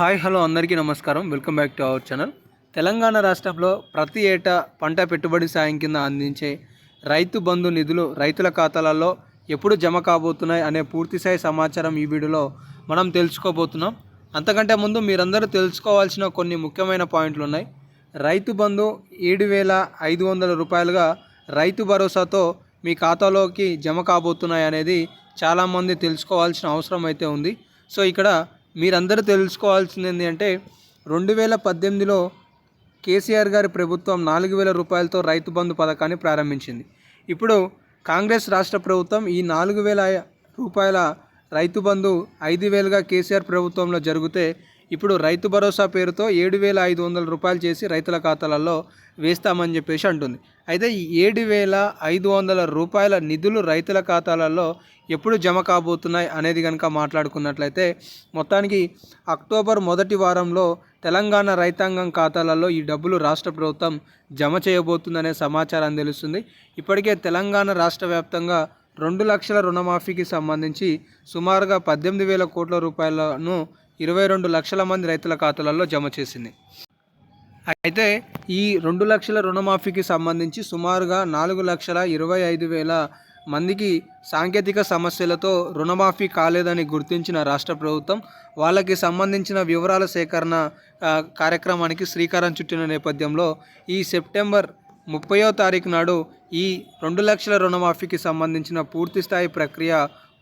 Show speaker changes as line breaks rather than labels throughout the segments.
Hi hello అందరికీ నమస్కారం. Welcome back to our channel. Telangana రాష్ట్రంలో ప్రతి ఏటా పంట పెట్టుబడి సాయం కింద అందించే రైతు బంధు నిధులు రైతుల ఖాతాలలో ఎప్పుడు జమ కాబోతున్నాయి అనే పూర్తిస్థాయి సమాచారం ఈ వీడియోలో మనం తెలుసుకోబోతున్నాం. అంతకంటే ముందు మీరందరూ తెలుసుకోవాల్సిన కొన్ని ముఖ్యమైన పాయింట్లు ఉన్నాయి. రైతు బంధు ఏడు వేల ఐదు వందల రూపాయలుగా రైతు భరోసాతో మీ ఖాతాలోకి జమ కాబోతున్నాయి అనేది చాలామంది తెలుసుకోవాల్సిన అవసరం అయితే ఉంది. సో ఇక్కడ మీరందరూ తెలుసుకోవాల్సింది ఏంటి అంటే రెండు వేల పద్దెనిమిదిలో కేసీఆర్ గారి ప్రభుత్వం నాలుగు వేల రూపాయలతో రైతు బంధు పథకాన్ని ప్రారంభించింది. ఇప్పుడు కాంగ్రెస్ రాష్ట్ర ప్రభుత్వం ఈ నాలుగు వేల రూపాయల రైతు బంధు ఐదు వేలుగా కేసీఆర్ ప్రభుత్వంలో జరిగితే ఇప్పుడు రైతు భరోసా పేరుతో ఏడు వేల ఐదు వందల రూపాయలు చేసి రైతుల ఖాతాలలో వేస్తామని చెప్పేసి అంటుంది. అయితే ఈ ఏడు వేల ఐదు వందల రూపాయల నిధులు రైతుల ఖాతాలలో ఎప్పుడు జమ కాబోతున్నాయి అనేది కనుక మాట్లాడుకున్నట్లయితే మొత్తానికి అక్టోబర్ మొదటి వారంలో తెలంగాణ రైతాంగం ఖాతాలలో ఈ డబ్బులు రాష్ట్ర ప్రభుత్వం జమ చేయబోతుందనే సమాచారం తెలుస్తుంది. ఇప్పటికే తెలంగాణ రాష్ట్ర వ్యాప్తంగా రెండు లక్షల రుణమాఫీకి సంబంధించి సుమారుగా పద్దెనిమిది వేల కోట్ల రూపాయలను ఇరవై రెండు లక్షల మంది రైతుల ఖాతాలలో జమ చేసింది. అయితే ఈ రెండు లక్షల రుణమాఫీకి సంబంధించి సుమారుగా నాలుగు లక్షల ఇరవై ఐదు వేల మందికి సాంకేతిక సమస్యలతో రుణమాఫీ కాలేదని గుర్తించిన రాష్ట్ర ప్రభుత్వం వాళ్ళకి సంబంధించిన వివరాల సేకరణ కార్యక్రమానికి శ్రీకారం చుట్టిన నేపథ్యంలో ఈ సెప్టెంబర్ ముప్పయో తారీఖు నాడు ఈ రెండు లక్షల రుణమాఫీకి సంబంధించిన పూర్తి స్థాయి ప్రక్రియ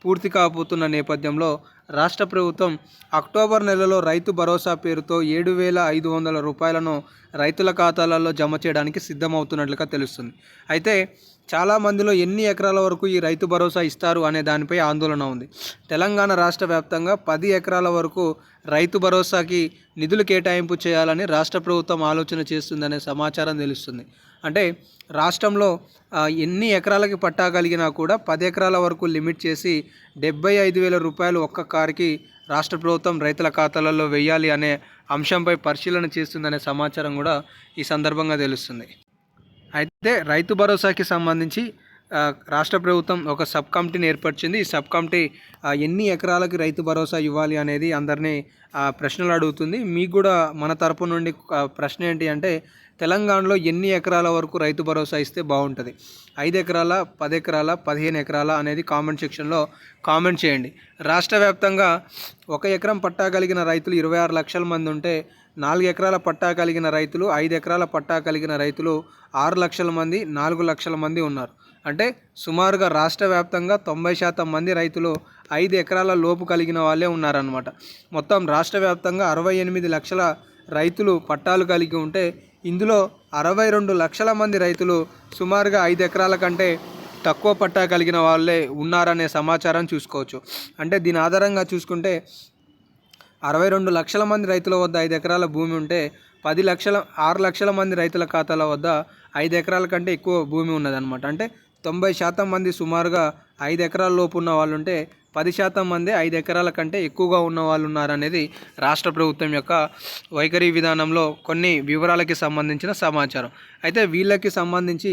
పూర్తి కాబోతున్న నేపథ్యంలో రాష్ట్ర ప్రభుత్వం అక్టోబర్ నెలలో రైతు భరోసా పేరుతో ఏడు వేల ఐదు వందల రూపాయలను రైతుల ఖాతాలలో జమ చేయడానికి సిద్ధమవుతున్నట్లుగా తెలుస్తుంది. అయితే చాలా మందిలో ఎన్ని ఎకరాల వరకు ఈ రైతు భరోసా ఇస్తారు అనే దానిపై ఆందోళన ఉంది. తెలంగాణ రాష్ట్ర వ్యాప్తంగా పది ఎకరాల వరకు రైతు భరోసాకి నిధులు కేటాయింపు చేయాలని రాష్ట్ర ప్రభుత్వం ఆలోచన చేస్తుందనే సమాచారం తెలుస్తుంది. అంటే రాష్ట్రంలో ఎన్ని ఎకరాలకి పట్టా కలిగినా కూడా పది ఎకరాల వరకు లిమిట్ చేసి డెబ్బై ఐదు వేల రూపాయలు ఒక్క కారుకి రాష్ట్ర ప్రభుత్వం రైతుల ఖాతాలలో వేయాలి అనే అంశంపై పరిశీలన చేస్తుందనే సమాచారం కూడా ఈ సందర్భంగా తెలుస్తుంది. అయితే రైతు భరోసాకి సంబంధించి రాష్ట్ర ప్రభుత్వం ఒక సబ్ కమిటీని ఏర్పరిచింది. ఈ సబ్ కమిటీ ఎన్ని ఎకరాలకి రైతు భరోసా ఇవ్వాలి అనేది అందరినీ ఆ, ప్రశ్నలు అడుగుతుంది. మీకు కూడా మన తరపు నుండి ప్రశ్న ఏంటి అంటే తెలంగాణలో ఎన్ని ఎకరాల వరకు రైతు భరోసా ఇస్తే బాగుంటుంది? ఐదు ఎకరాల పది ఎకరాల పదిహేను ఎకరాల అనేది కామెంట్ సెక్షన్లో కామెంట్ చేయండి. రాష్ట్ర వ్యాప్తంగా ఒక ఎకరం పట్టా కలిగిన రైతులు ఇరవై ఆరు లక్షల మంది ఉంటే నాలుగు ఎకరాల పట్టా కలిగిన రైతులు ఐదు ఎకరాల పట్టా కలిగిన రైతులు ఆరు లక్షల మంది నాలుగు లక్షల మంది ఉన్నారు. అంటే సుమారుగా రాష్ట్ర వ్యాప్తంగా తొంభై శాతం మంది రైతులు ఐదు ఎకరాల లోపు కలిగిన వాళ్ళే ఉన్నారనమాట మొత్తం రాష్ట్ర వ్యాప్తంగా అరవై ఎనిమిది లక్షల రైతులు పట్టాలు కలిగి ఉంటే ఇందులో అరవై రెండు లక్షల మంది రైతులు సుమారుగా ఐదు ఎకరాల కంటే తక్కువ పట్టా కలిగిన వాళ్ళే ఉన్నారనే సమాచారం చూసుకోవచ్చు. అంటే దీని ఆధారంగా చూసుకుంటే అరవై రెండు లక్షల మంది రైతుల వద్ద ఐదు ఎకరాల భూమి ఉంటే పది లక్షల ఆరు లక్షల మంది రైతుల ఖాతాల వద్ద ఐదు ఎకరాల కంటే ఎక్కువ భూమి ఉన్నదన్నమాట. అంటే తొంభై శాతం మంది సుమారుగా ఐదు ఎకరాల లోపు ఉన్న వాళ్ళు ఉంటే పది శాతం మంది ఐదు ఎకరాల కంటే ఎక్కువగా ఉన్న వాళ్ళు ఉన్నారనేది రాష్ట్ర ప్రభుత్వం యొక్క వైఖరి విధానంలో కొన్ని వివరాలకి సంబంధించిన సమాచారం. అయితే వీళ్ళకి సంబంధించి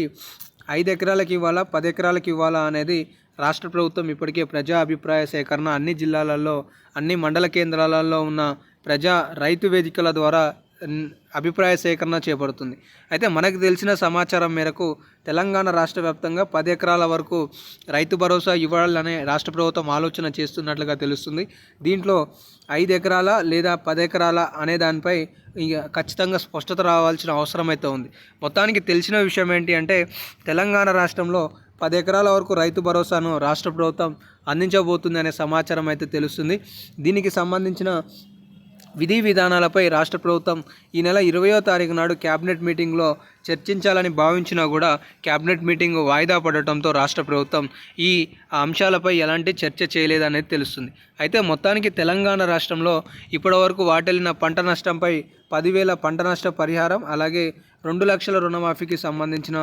ఐదు ఎకరాలకి ఇవ్వాలా పది ఎకరాలకి ఇవ్వాలా అనేది రాష్ట్ర ప్రభుత్వం ఇప్పటికే ప్రజా అభిప్రాయ సేకరణ అన్ని జిల్లాలలో అన్ని మండల కేంద్రాలలో ఉన్న ప్రజా రైతు వేదికల ద్వారా అభిప్రాయ సేకరణ చేపడుతుంది. అయితే మనకు తెలిసిన సమాచారం మేరకు తెలంగాణ రాష్ట్ర వ్యాప్తంగా పది ఎకరాల వరకు రైతు భరోసా ఇవ్వాలనే రాష్ట్ర ప్రభుత్వం ఆలోచన చేస్తున్నట్లుగా తెలుస్తుంది. దీంట్లో ఐదు ఎకరాల లేదా పది ఎకరాల అనే దానిపై ఇక ఖచ్చితంగా స్పష్టత రావాల్సిన అవసరం అయితే ఉంది. మొత్తానికి తెలిసిన విషయం ఏంటి అంటే తెలంగాణ రాష్ట్రంలో పది ఎకరాల వరకు రైతు భరోసాను రాష్ట్ర ప్రభుత్వం అందించబోతుంది అనే సమాచారం అయితే తెలుస్తుంది. దీనికి సంబంధించిన విధి విధానాలపై రాష్ట్ర ప్రభుత్వం ఈ నెల ఇరవయో తారీఖు నాడు క్యాబినెట్ మీటింగ్లో చర్చించాలని భావించినా కూడా క్యాబినెట్ మీటింగ్ వాయిదా పడటంతో రాష్ట్ర ప్రభుత్వం ఈ అంశాలపై ఎలాంటి చర్చ చేయలేదనేది తెలుస్తుంది. అయితే మొత్తానికి తెలంగాణ రాష్ట్రంలో ఇప్పటివరకు వాటిల్లిన పంట నష్టంపై పదివేల పంట నష్ట పరిహారం అలాగే రెండు లక్షల రుణమాఫీకి సంబంధించిన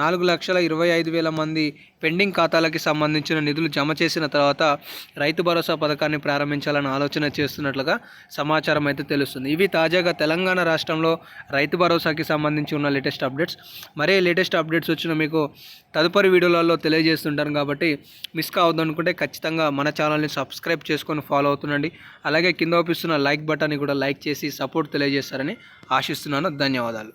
నాలుగు లక్షల ఇరవై ఐదు వేల మంది పెండింగ్ ఖాతాలకి సంబంధించిన నిధులు జమ చేసిన తర్వాత రైతు భరోసా పథకాన్ని ప్రారంభించాలని ఆలోచన చేస్తున్నట్లుగా సమాచారం అయితే తెలుస్తుంది. ఇవి తాజాగా తెలంగాణ రాష్ట్రంలో రైతు భరోసాకి సంబంధించి ఉన్న లేటెస్ట్ అప్డేట్స్. మరే లేటెస్ట్ అప్డేట్స్ వచ్చిన మీకు తదుపరి వీడియోలలో తెలియజేస్తుంటాను కాబట్టి మిస్ కావద్దు అనుకుంటే ఖచ్చితంగా మన ఛానల్ని సబ్స్క్రైబ్ చేసుకొని ఫాలో అవుతుండండి. అలాగే కింద ఒప్పిస్తున్న లైక్ బటన్ని కూడా లైక్ చేసి సపోర్ట్ తెలియజేస్తారని ఆశిస్తున్నాను. ధన్యవాదాలు.